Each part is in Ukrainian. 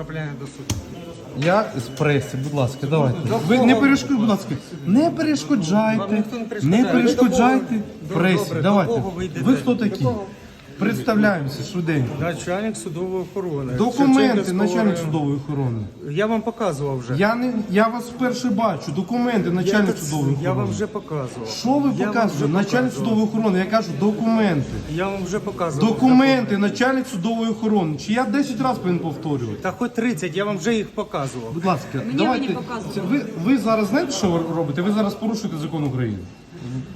Трапляння до суду. Я з преси, будь ласка, давайте. Ви не перешкоджайте, будь ласка, не перешкоджайте, не перешкоджайте пресі. Давайте. ви? Ви хто такі? Представляємося швиденько. Начальник судової охорони. Документи, Шевченківського начальник району. судової охорони. Я вам показував вже. Я не я вас вперше бачу. Документи, начальник Я- судової Я вам вже показував. Що ви Я вам вже показуєте? Начальник показував. судової охорони. Я кажу документи. Я вам вже показував. Документи, начальник судової охорони. Чи я 10 разів повинен повторювати? Та хоч 30, я вам вже їх показував. Будь ласка, Мені давайте. ви не показували. Це ви, ви зараз знаєте, що ви робите? Ви зараз порушуєте закон України.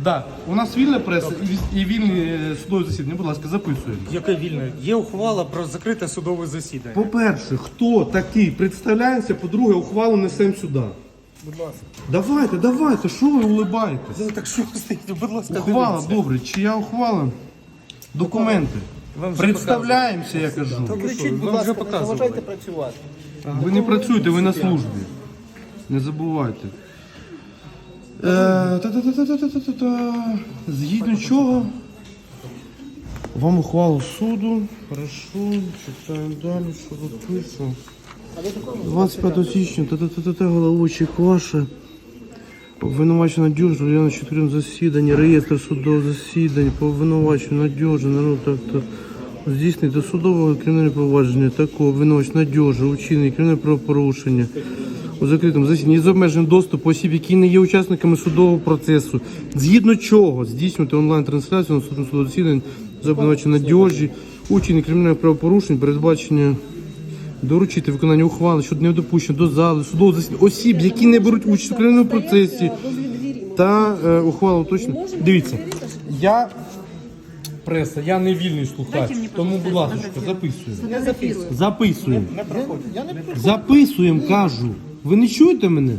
Так, у нас вільна преса і, і вільні е, судові засідання. Будь ласка, записуємо. Яке вільне? Є ухвала про закрите судове засідання. По-перше, хто такий? Представляємося, по-друге, ухвалу несемо сюди. Будь ласка. Давайте, давайте, що ви улибаєтесь? Ну так що ви стоїте? Будь ласка, Ухвала, дивіться. добре, чия ухвала? Документи. Вам вже Представляємося, я кажу. Кричіть, будь ласка, не заважайте працювати. Ви не працюєте, ви на службі. Не забувайте. Е. Згідно чого? Вам ухвалу суду. Хорошо, читаємо далі, що тут пише. 25 січня, та-та-та-та, головуючий Кваша. Обвинувачена Дюжа, я на чотирьом засіданні, реєстр судових засідань, по обвинуваченню Надюжа, ну так то здійснити судового кримінальне провадження, такого обвинувачення Надюжа, учинення кримінальне правопорушення у закритому засіданні з обмеженням доступу осіб, які не є учасниками судового процесу, згідно чого здійснювати онлайн-трансляцію на судовому судовому засіданні з обвинувачення Надюжі, учинення кримінальних правопорушень, передбачення Доручити виконання ухвали щодо недопущення до зали судового засідання осіб, які не беруть участь у кримінальному процесі та е, ухвалу точно. Дивіться, я преса, я не вільний слухач, тому, будь ласка, записуємо. Записуємо. Записуємо, кажу. Ви не чуєте мене?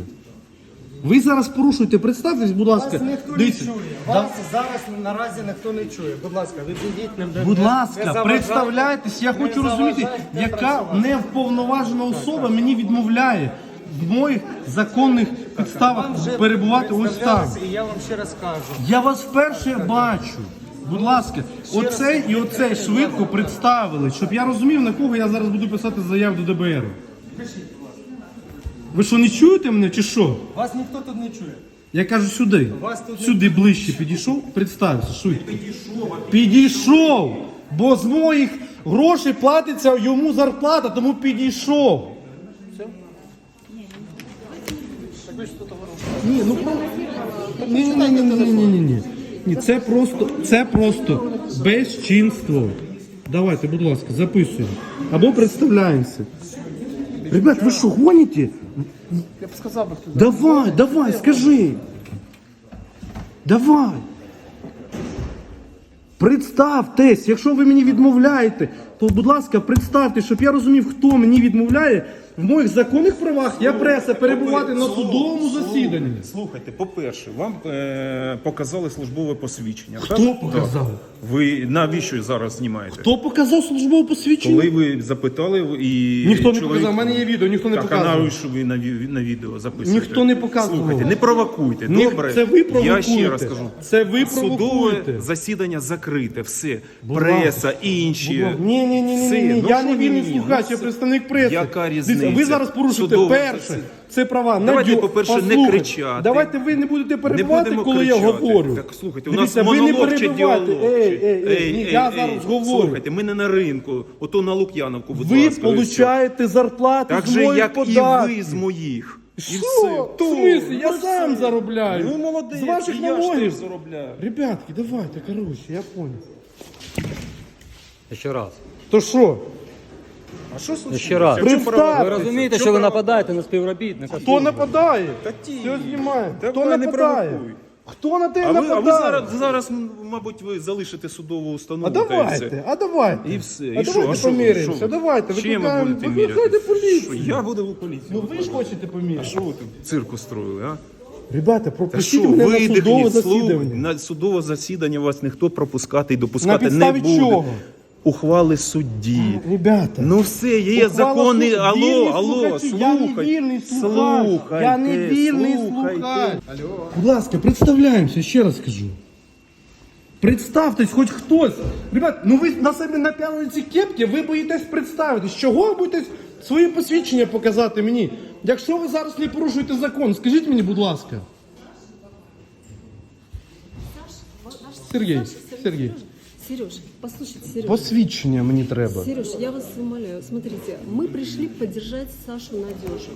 Ви зараз порушуєте, представтесь, будь ласка. Дивіться, да- Вас зараз наразі ніхто не чує. Будь ласка, відійдіть нам. Будь не- не ласка, представляйтесь, я Не хочу розуміти, яка невповноважена особа мені відмовляє в моїх законних підставах перебувати ось там. І я вам ще раз кажу. Я вас вперше бачу. Будь ласка, оцей і оцей швидко представили, щоб я розумів, на кого я зараз буду писати заяву до ДБР. Ви що, не чуєте мене чи що? Вас ніхто тут не чує. Я кажу сюди. Вас тут Сюди ближче підійшов, представився, швидко. Підійшов! Бо з моїх грошей платиться йому зарплата, тому підійшов. Ні, ну про- ні, ні, ні, ні, ні, ні, ні, ні. Ні, це просто, це просто безчинство. Давайте, будь ласка, записуємо. Або представляємося. Ребят, ви що, гоніте? Я б сказав би, хто Давай, давай, скажи. Давай. Представтесь, якщо ви мені відмовляєте, то, будь ласка, представте, щоб я розумів, хто мені відмовляє в моїх законних правах, я преса перебувати на судовому засіданні. Слухайте, по-перше, вам е, показали службове посвідчення. Хто так? показав? Ви навіщо зараз знімаєте? Хто показав службове посвідчення? Коли ви запитали і Ніхто не чоловік- показав, в мене є відео, ніхто не так, показував. а навіщо ви на, ві- на відео записуєте? Ніхто не показував. Слухайте, не провокуйте, Ні, добре? це ви Я провокуєте. ще раз кажу. Це ви Судове провокуєте. засідання закрите, все. Преса, інші. Ні, ні, ні, ні, Все, ні, ну я що не вільний ні? слухач, Ну, я це- представник преси. Яка Дивіться, ви зараз порушуєте Судове перше. засідання. Це права. Давайте, Надю, по-перше, не послухайте. кричати. Давайте ви не будете перебивати, будемо коли я кричати. говорю. Так, слухайте, у Дивіться, нас ви не монолог чи перебивайте. діалог? Ей, чи- ей, ей, ні, я зараз говорю. Слухайте, ми не на ринку, ото на Лук'яновку, будь ви ласка. і все. получаєте зарплату Так з же, моїх як податків. і ви з моїх. І Що? В смислі? Я сам заробляю. Ну, молодець, З ваших і я ж налогів. заробляю. Ребятки, давайте, короче, я понял. Ще раз. То що? А що случилось? Ще раз. В чому? Ви розумієте, що ви нападаєте на співробітника? Хто нападає? Та ті. Все знімає. Та Хто давай не нападає? провокуй. Хто на тебе А ви, а ви нападає? зараз, зараз, мабуть, ви залишите судову установу. А та й давайте, а давайте. І все. А І що? давайте А що? поміряємося, Що? давайте, Чим ви викликаємо- будете викликайте міряти? поліцію. Що, Я буду в поліцію. Ну ви ж хочете поміряти. Що ви тут цирк устроїли, а? Ребята, Та пропустіть що, мене на судове слух, засідання. на судове засідання вас ніхто пропускати і допускати На не підставі буде. чого? Ухвали судді. Ребята, Ну все, є ухвала закони. суду. Алло, Вільні алло, слухачі, Я не слухай. вільний слухач. Слухайте, Я не вільний слухайте. слухач. Будь ласка, представляємося, ще раз кажу. Представтесь, хоч хтось. Ребят, ну ви на себе напялили ці кепки, ви боїтесь представитись. Чого ви боїтесь свої посвідчення показати мені. Якщо ви зараз не порушуєте закон, скажіть мені, будь ласка. Сергій, Сергій, Сереж, послушайте, Сереж. посвідчення мені треба. Сереж, я вас умоляю, смотрите, мы пришли поддержать Сашу Надежу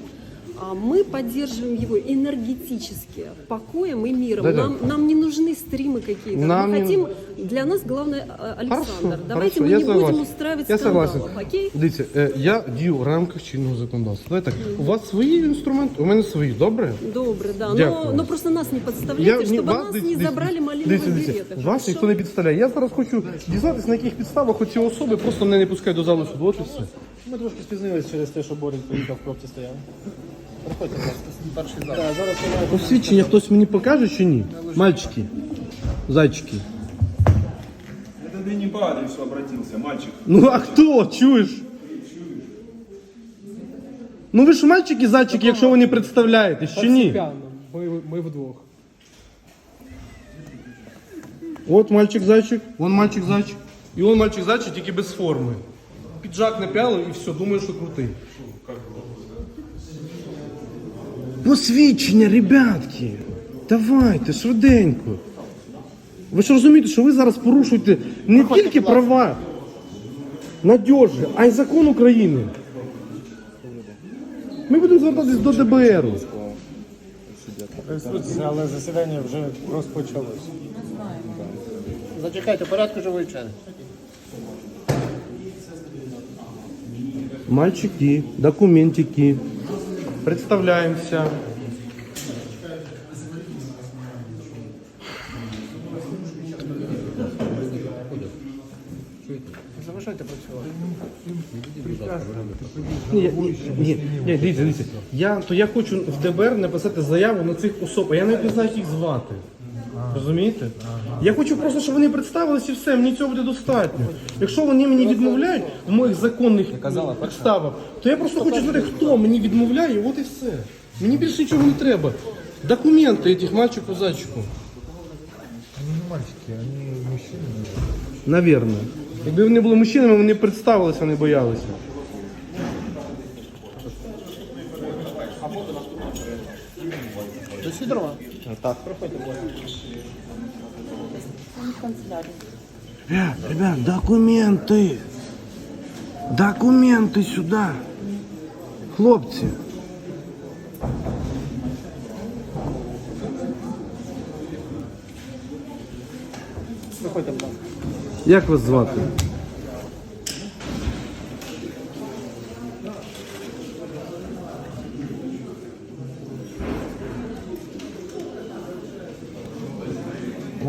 А мы поддерживаем его энергетически, покоем и миром. Да-да. Нам, нам не нужны стримы какие-то. Нам мы не- хотим, для нас главное э, Александр. Хорошо, Давайте хорошо, мы я не согласен. будем устраивать Я скандалов, согласен. окей? Дивіться, е, я дію в рамках чинного законодавства. Давайте так, у вас свої інструменти, у мене свої, добре? Добре, да. Дякую. Но, но просто нас не подставляйте, ні, чтобы вас- нас дивіться, не забрали дивіться, малиновые дивіться, дивіться, билеты. Вас хорошо? ніхто не підставляє. Я зараз хочу дізнатися, на яких підставах оці особи просто мене не пускають до залу суду. От і все. Ми трошки спізнились через те, що Борик поїхав в пробці стояв. Приходьте, будь ласка, перший зал. Так, зараз я Посвідчення хтось мені покаже чи ні? Мальчики, зайчики. Это ты не по адресу обратился, мальчик. Ну а хто? Чуєш? Ну ви ж мальчики, зайчики, якщо ви не представляєтесь, чи ні? Ми, ми вдвох. От мальчик зайчик, вон мальчик зайчик. І он мальчик зайчик, тільки без форми. Піджак напяли і все, думаю, що крутий. Посвідчення, ребятки. Давайте, швиденько. Ви ж розумієте, що ви зараз порушуєте не тільки права надіжі, а й закон України. Ми будемо звертатись до ДБР. але засідання вже розпочалось. Зачекайте, порядку живої черги. Мальчики, документики. Представляемся. Працювати. Ні, ні, ні, ні, дивіться, дивіться. Я, то я хочу в ДБР написати заяву на цих особ, а я навіть не знаю, як їх звати. Розумієте? Я хочу просто, щоб вони представилися і все, мені цього буде достатньо. Якщо вони мені відмовляють в моїх законних підставах, то я просто хочу знати, хто мені відмовляє, от і все. Мені більше нічого не треба. Документи цих мальчиків зайчиків. Навірно. Якби вони були мужчинами, вони представилися, не боялися. До Сідорова? Так. Проходьте, будь ласка. Э, ребят, документы. Документы сюда. Хлопці. Проходьте, будь ласка. Як вас звати?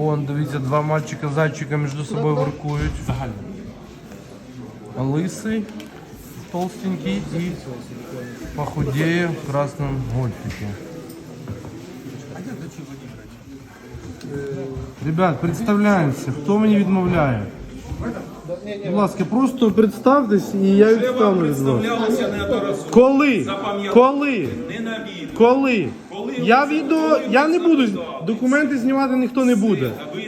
Вон, дивіться, два мальчика-зайчика між собою воркують. Лисий, толстенький і похудеє в красному гольфике. Ребят, представляємося, хто мені відмовляє? Будь ласка, просто представтесь і я відстану від вас. Коли? Коли? Коли? Я відео, я не буду, документи знімати ніхто не буде. Ви,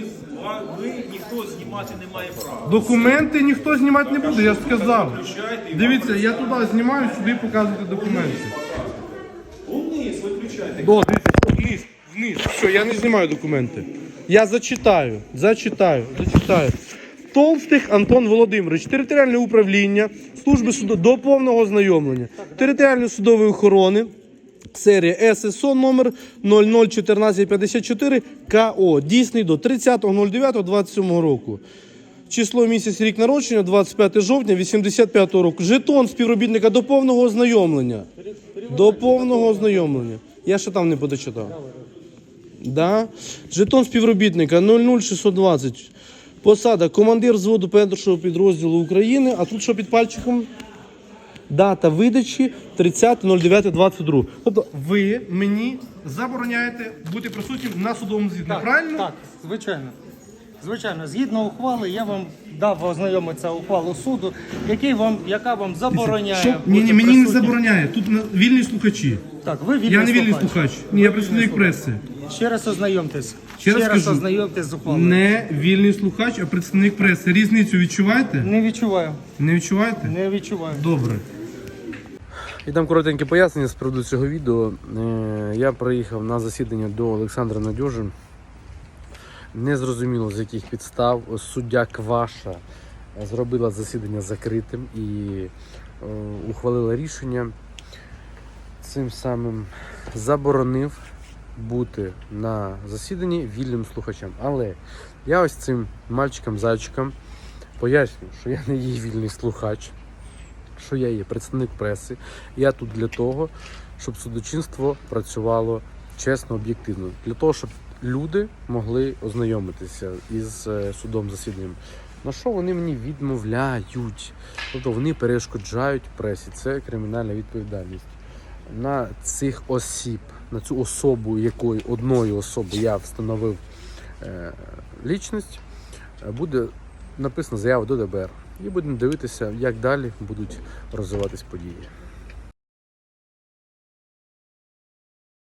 ви ніхто знімати не має права. Документи ніхто знімати не буде, я ж сказав. Дивіться, я туди знімаю, сюди показуйте документи. Вниз виключайте. До, дивіться, вниз, вниз. Все, я не знімаю документи. Я зачитаю, зачитаю, зачитаю. Толстих Антон Володимирович, територіальне управління, служби суду до повного ознайомлення, територіальної судової охорони, серія ССО номер 001454 КО, дійсний до 30.09.27 року. Число місяць рік народження 25 жовтня 85 року. Жетон співробітника до повного ознайомлення. До повного ознайомлення. Я ще там не подочитав. Да. Жетон співробітника 00620. Посада командир взводу першого підрозділу України. А тут що під пальчиком? Дата видачі 30.09.22. Тобто ви мені забороняєте бути присутнім на судовому звіті. Правильно? Так, звичайно. Звичайно, згідно ухвали, я вам дав ознайомитися ухвалу суду, який вам, яка вам забороняє. Що? Ні, бути ні, мені не присутнім. забороняє. Тут на- вільні слухачі. Так, ви вільний Я не вільний слухач. слухач. Ні, я представник преси. Ще раз ознайомтесь. Ще раз кажу. ознайомтесь з ухвалою. Не вільний слухач, а представник преси. Різницю відчуваєте? Не відчуваю. Не відчуваєте? Не відчуваю. Добре. І дам коротеньке пояснення з приводу цього відео. Е, Я приїхав на засідання до Олександра Надьожи. Незрозуміло з яких підстав суддя Кваша зробила засідання закритим і е, ухвалила рішення. Цим самим заборонив бути на засіданні вільним слухачам. Але я ось цим мальчикам-зайчикам поясню, що я не є вільний слухач, що я є представник преси. Я тут для того, щоб судочинство працювало чесно, об'єктивно, для того, щоб люди могли ознайомитися із е, судом засіданням. На що вони мені відмовляють? Тобто вони перешкоджають пресі. Це кримінальна відповідальність. На цих осіб, на цю особу, якої одної особи я встановив е, лічність, е, буде написана заява до ДБР. І будемо дивитися, як далі будуть розвиватись події.